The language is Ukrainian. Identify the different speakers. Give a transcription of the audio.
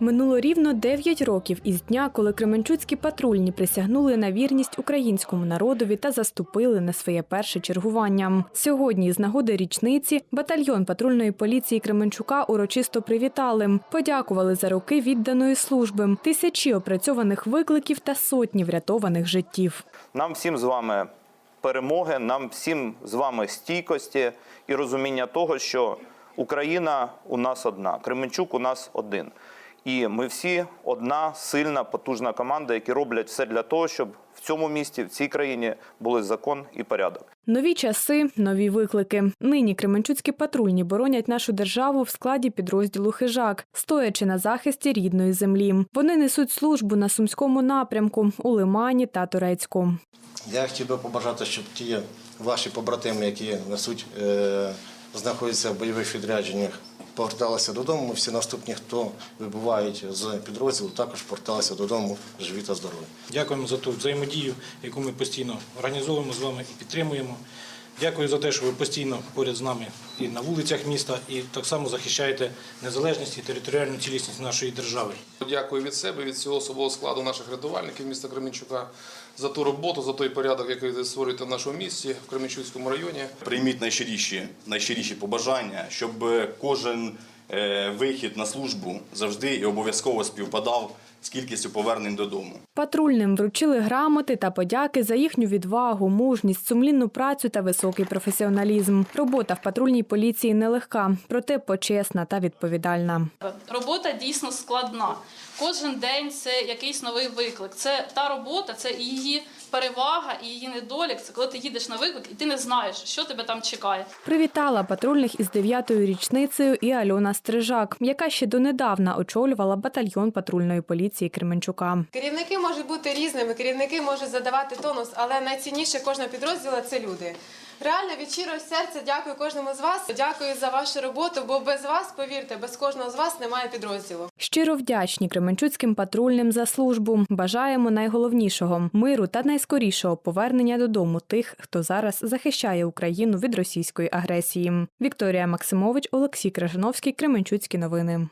Speaker 1: Минуло рівно 9 років із дня, коли Кременчуцькі патрульні присягнули на вірність українському народові та заступили на своє перше чергування. Сьогодні, з нагоди річниці, батальйон патрульної поліції Кременчука урочисто привітали, подякували за роки відданої служби, тисячі опрацьованих викликів та сотні врятованих життів.
Speaker 2: Нам всім з вами перемоги, нам всім з вами стійкості і розуміння того, що Україна у нас одна, Кременчук у нас один. І ми всі одна сильна, потужна команда, які роблять все для того, щоб в цьому місті, в цій країні були закон і порядок.
Speaker 1: Нові часи, нові виклики. Нині Кременчуцькі патрульні боронять нашу державу в складі підрозділу Хижак, стоячи на захисті рідної землі. Вони несуть службу на сумському напрямку у Лимані та Турецьку.
Speaker 3: Я хотів би побажати, щоб ті ваші побратими, які несуть, е, знаходяться в бойових відрядженнях, поверталися додому. Всі наступні, хто вибувають з підрозділу, також поверталися додому живі та здорові.
Speaker 4: Дякуємо за ту взаємодію, яку ми постійно організовуємо з вами і підтримуємо. Дякую за те, що ви постійно поряд з нами і на вулицях міста, і так само захищаєте незалежність і територіальну цілісність нашої держави.
Speaker 5: Дякую від себе, від всього особового складу наших рятувальників міста Кременчука за ту роботу, за той порядок, який ви створюєте в нашому місті, в Кременчуцькому районі.
Speaker 6: Прийміть найщиріші, найщиріші побажання, щоб кожен е, вихід на службу завжди і обов'язково співпадав з кількістю повернень додому.
Speaker 1: Патрульним вручили грамоти та подяки за їхню відвагу, мужність, сумлінну працю та високий професіоналізм. Робота в патрульній поліції нелегка, проте почесна та відповідальна.
Speaker 7: Робота дійсно складна. Кожен день це якийсь новий виклик. Це та робота, це і її перевага і її недолік. Це коли ти їдеш на виклик і ти не знаєш, що тебе там чекає.
Speaker 1: Привітала патрульних із дев'ятою річницею і Альона Стрижак, яка ще донедавна очолювала батальйон патрульної поліції Кременчука.
Speaker 8: Керівники можуть бути різними, керівники можуть задавати тонус, але найцінніше кожного підрозділу це люди. Реально від щирого серця дякую кожному з вас. Дякую за вашу роботу, бо без вас, повірте, без кожного з вас немає підрозділу.
Speaker 1: Щиро вдячні Кременчуцьким патрульним за службу. Бажаємо найголовнішого миру та найскорішого повернення додому тих, хто зараз захищає Україну від російської агресії. Вікторія Максимович, Олексій Крижановський, Кременчуцькі новини.